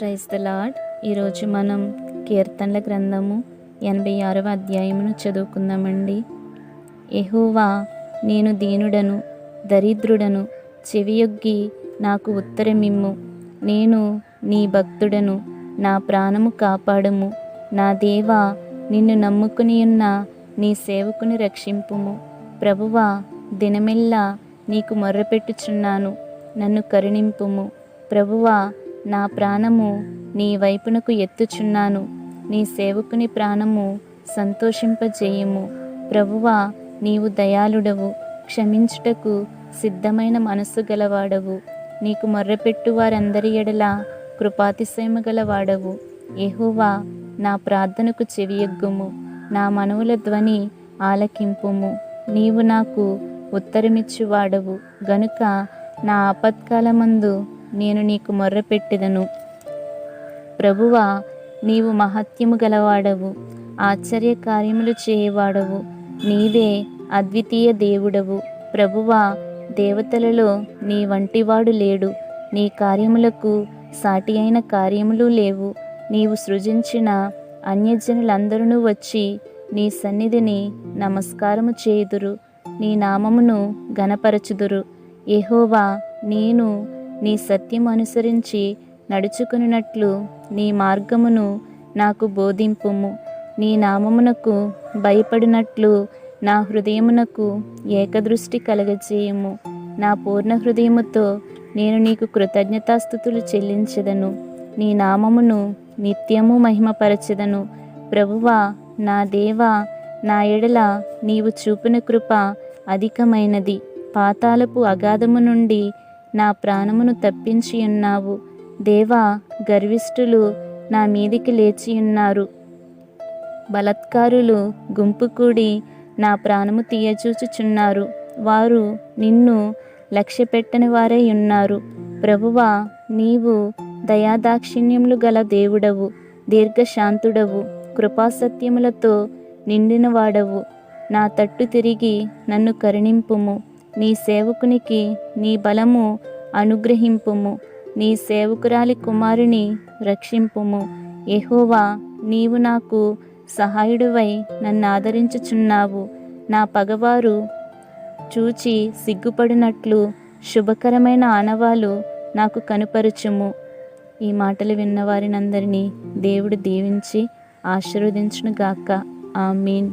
Praise the lord ఈరోజు మనం కీర్తనల గ్రంథము ఎనభై ఆరవ అధ్యాయమును చదువుకుందామండి. ఎహోవా నేను దీనుడను దరిద్రుడను చెవియొగ్గి నాకు ఉత్తరమిమ్ము. నేను నీ భక్తుడను నా ప్రాణము కాపాడము. నా దేవా నిన్ను నమ్ముకుని ఉన్న నీ సేవకుని రక్షింపుము. ప్రభువా దినమెల్లా నీకు మొర్రపెట్టుచున్నాను నన్ను కరుణింపుము. ప్రభువా నా ప్రాణము నీ వైపునకు ఎత్తుచున్నాను. నీ సేవకుని ప్రాణము సంతోషింపజేయము. ప్రభువా నీవు దయాళుడవు. క్షమించుటకు సిద్ధమైన మనస్సు గలవాడవు. నీకు మొర్రపెట్టు వారందరి ఎడల కృపాతిశయము గలవాడవు. ఎహోవా నా ప్రార్థనకు చెవియొగ్గుము. నా మనవుల ధ్వని ఆలకింపుము. నీవు నాకు ఉత్తరమిచ్చువాడవు. గనుక నా ఆపత్కాలమందు నేను నీకు మొర్రపెట్టెదను ప్రభువా నీవు మహత్యము గలవాడవు ఆశ్చర్య కార్యములు చేయవాడవు నీవే అద్వితీయ దేవుడవు. ప్రభువా దేవతలలో నీ వంటివాడు లేడు నీ కార్యములకు సాటి అయిన కార్యములు లేవు. నీవు సృజించిన అన్యజనులందరూ వచ్చి నీ సన్నిధిని నమస్కారము చేయుదురు నీ నామమును గనపరచుదురు ఎహోవా నేను నీ సత్యం అనుసరించి నడుచుకున్నట్లు నీ మార్గమును నాకు బోధింపుము. నీ నామమునకు భయపడినట్లు నా హృదయమునకు ఏకదృష్టి కలగజేయము. నా పూర్ణ హృదయముతో నేను నీకు కృతజ్ఞతాస్థుతులు చెల్లించదను. నీ నామమును నిత్యము మహిమపరచెదను. ప్రభువా నా దేవా నా ఎడల నీవు చూపిన కృప అధికమైనది. పాతాలపు అగాధము నుండి నా ప్రాణమును తప్పించి ఉన్నావు. దేవా గర్విష్ఠులు నా మీదికి లేచి ఉన్నారు. బలత్కారులు గుంపు కూడి నా ప్రాణము తీయచూచుచున్నారు. వారు నిన్ను లక్ష్యపెట్టని వారై ఉన్నారు. ప్రభువా నీవు దయాదాక్షిణ్యములు గల దేవుడవు దీర్ఘశాంతుడవు కృపాసత్యములతో నిండినవాడవు. నా తట్టు తిరిగి నన్ను కరుణింపుము. నీ సేవకునికి నీ బలము అనుగ్రహింపుము. నీ సేవకురాలి కుమారుని రక్షింపుము. ఎహోవా నీవు నాకు సహాయుడివై నన్ను ఆదరించుచున్నావు. నా పగవారు చూచి సిగ్గుపడినట్లు శుభకరమైన ఆనవాలు నాకు కనుపరుచుము. ఈ మాటలు విన్నవారినందరినీ దేవుడు దీవించి ఆశీర్వదించును గాక ఆమీన్.